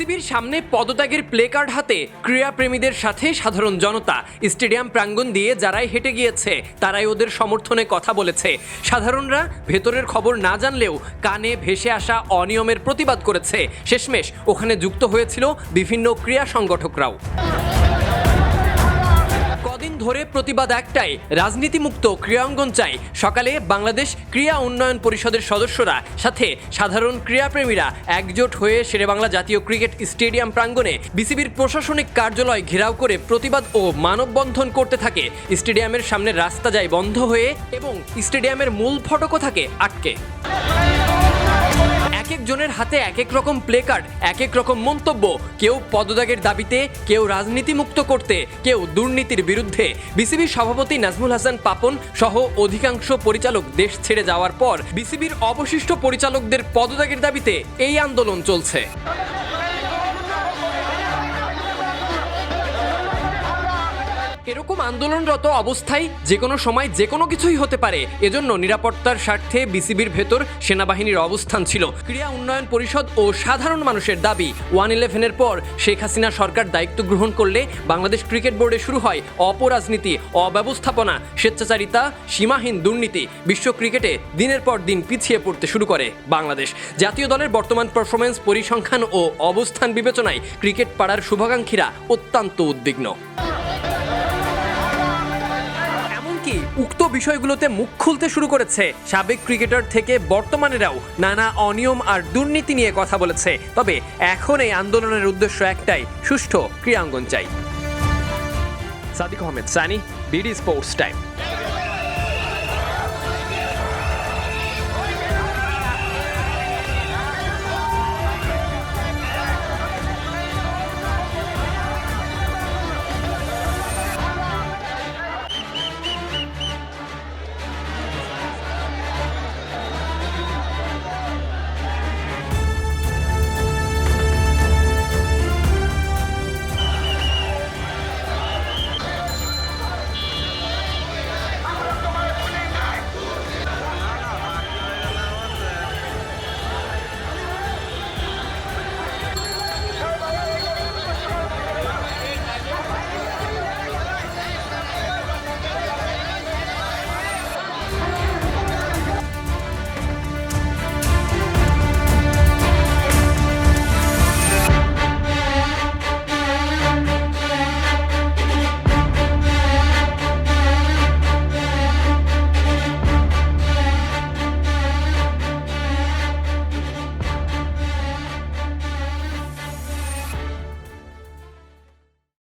বিসিবির সামনে পদত্যাগের প্লে কার্ড হাতে ক্রীড়াপ্রেমীদের সাথে সাধারণ জনতা। স্টেডিয়াম প্রাঙ্গণ দিয়ে যারাই হেঁটে গিয়েছে, তারাই ওদের সমর্থনে কথা বলেছে। সাধারণরা ভেতরের খবর না জানলেও কানে ভেসে আসা অনিয়মের প্রতিবাদ করেছে। শেষমেশ ওখানে যুক্ত হয়েছিল বিভিন্ন ক্রীড়া সংগঠকরাও। ধরে প্রতিবাদ একটাই, রাজনীতিমুক্ত ক্রীড়াঙ্গন চাই। সকালে বাংলাদেশ ক্রীড়া উন্নয়ন পরিষদের সদস্যরা, সাথে সাধারণ ক্রীড়াপ্রেমীরা একজোট হয়ে শেরেবাংলা জাতীয় ক্রিকেট স্টেডিয়াম প্রাঙ্গণে বিসিবির প্রশাসনিক কার্যালয় ঘেরাও করে প্রতিবাদ ও মানববন্ধন করতে থাকে। স্টেডিয়ামের সামনে রাস্তা যায় বন্ধ হয়ে এবং স্টেডিয়ামের মূল ফটকও থাকে আটকে। এক এক জনের হাতে এক এক রকম প্লে কার্ড এক এক রকম মন্তব্য। কেউ পদত্যাগের দাবিতে, কেউ রাজনীতি মুক্ত করতে, কেউ দুর্নীতির বিরুদ্ধে। বিসিবির সভাপতি নাজমুল হাসান পাপন সহ অধিকাংশ পরিচালক দেশ ছেড়ে যাওয়ার পর বিসিবির অবশিষ্ট পরিচালকদের পদত্যাগের দাবিতে এই আন্দোলন চলছে। এরকম আন্দোলনরত অবস্থায় যে কোনো সময় যে কোনো কিছুই হতে পারে। এজন্য নিরাপত্তার স্বার্থে বিসিবির ভেতর সেনাবাহিনীর অবস্থান ছিল। ক্রীড়া উন্নয়ন পরিষদ ও সাধারণ মানুষের দাবি, ওয়ান ইলেভেনের পর শেখ হাসিনা সরকার দায়িত্ব গ্রহণ করলে বাংলাদেশ ক্রিকেট বোর্ডে শুরু হয় অপরাজনীতি, অব্যবস্থাপনা, স্বেচ্ছাচারিতা, সীমাহীন দুর্নীতি। বিশ্ব ক্রিকেটে দিনের পর দিন পিছিয়ে পড়তে শুরু করে বাংলাদেশ। জাতীয় দলের বর্তমান পারফরমেন্স পরিসংখ্যান ও অবস্থান বিবেচনায় ক্রিকেট পাড়ার শুভাকাঙ্ক্ষীরা অত্যন্ত উদ্বিগ্ন। এমনকি উক্ত বিষয়গুলোতে মুখ খুলতে শুরু করেছে? সাবেক ক্রিকেটার থেকে বর্তমানেরাও নানা অনিয়ম আর দুর্নীতি নিয়ে কথা বলেছে। তবে এখন এই আন্দোলনের উদ্দেশ্য একটাই, সুষ্ঠু ক্রীড়াঙ্গন চাই। Sadiq Ahmed, Sani, BD sports time.